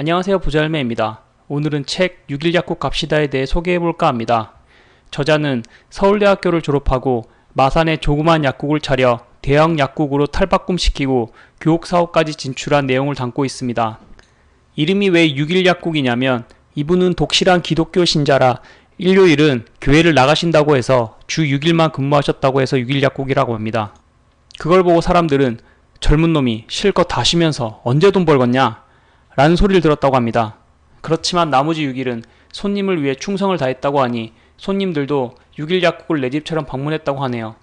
안녕하세요 부자열매입니다. 오늘은 책 6일 약국 갑시다에 대해 소개해볼까 합니다. 저자는 서울대학교를 졸업하고 마산에 조그만 약국을 차려 대형 약국으로 탈바꿈시키고 교육사업까지 진출한 내용을 담고 있습니다. 이름이 왜 6일 약국이냐면 이분은 독실한 기독교 신자라 일요일은 교회를 나가신다고 해서 주 6일만 근무하셨다고 해서 6일 약국이라고 합니다. 그걸 보고 사람들은 젊은 놈이 실컷 다 쉬면서 언제 돈 벌겠냐? 라는 소리를 들었다고 합니다. 그렇지만 나머지 6일은 손님을 위해 충성을 다했다고 하니 손님들도 6일 약국을 내 집처럼 방문했다고 하네요.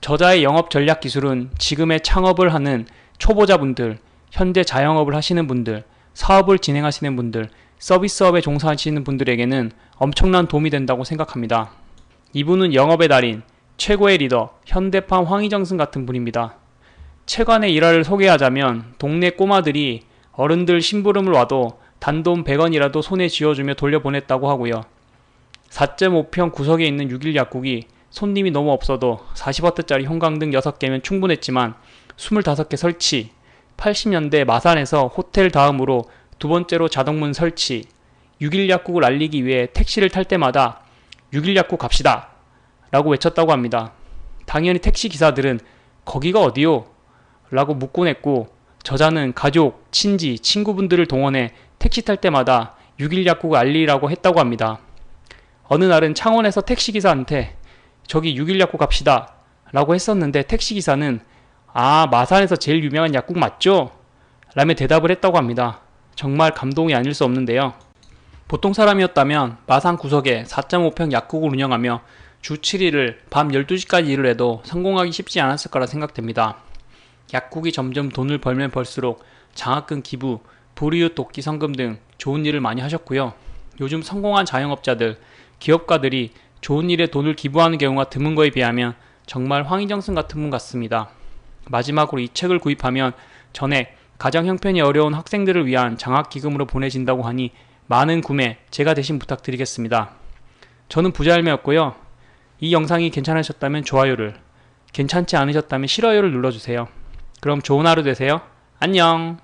저자의 영업 전략 기술은 지금의 창업을 하는 초보자분들, 현재 자영업을 하시는 분들, 사업을 진행하시는 분들, 서비스업에 종사하시는 분들에게는 엄청난 도움이 된다고 생각합니다. 이분은 영업의 달인, 최고의 리더, 현대판 황희정승 같은 분입니다. 채관의 일화를 소개하자면 동네 꼬마들이 어른들 심부름을 와도 단돈 100원이라도 손에 쥐어주며 돌려보냈다고 하고요. 4.5평 구석에 있는 6일 약국이 손님이 너무 없어도 40와트짜리 형광등 6개면 충분했지만 25개 설치, 80년대 마산에서 호텔 다음으로 두 번째로 자동문 설치, 6일 약국을 알리기 위해 택시를 탈 때마다 6일 약국 갑시다! 라고 외쳤다고 합니다. 당연히 택시 기사들은 거기가 어디요? 라고 묻곤 했고 저자는 가족, 친지, 친구분들을 동원해 택시 탈 때마다 6일 약국을 알리라고 했다고 합니다. 어느 날은 창원에서 택시기사한테 저기 6일 약국 갑시다 라고 했었는데 택시기사는 아 마산에서 제일 유명한 약국 맞죠? 라며 대답을 했다고 합니다. 정말 감동이 아닐 수 없는데요. 보통 사람이었다면 마산 구석에 4.5평 약국을 운영하며 주 7일을 밤 12시까지 일을 해도 성공하기 쉽지 않았을 거라 생각됩니다. 약국이 점점 돈을 벌면 벌수록 장학금 기부, 불이웃 돕기 성금 등 좋은 일을 많이 하셨고요. 요즘 성공한 자영업자들, 기업가들이 좋은 일에 돈을 기부하는 경우가 드문 거에 비하면 정말 황희정승 같은 분 같습니다. 마지막으로 이 책을 구입하면 전액 가정 형편이 어려운 학생들을 위한 장학기금으로 보내진다고 하니 많은 구매 제가 대신 부탁드리겠습니다. 저는 부자열매였고요. 이 영상이 괜찮으셨다면 좋아요를, 괜찮지 않으셨다면 싫어요를 눌러주세요. 그럼 좋은 하루 되세요. 안녕!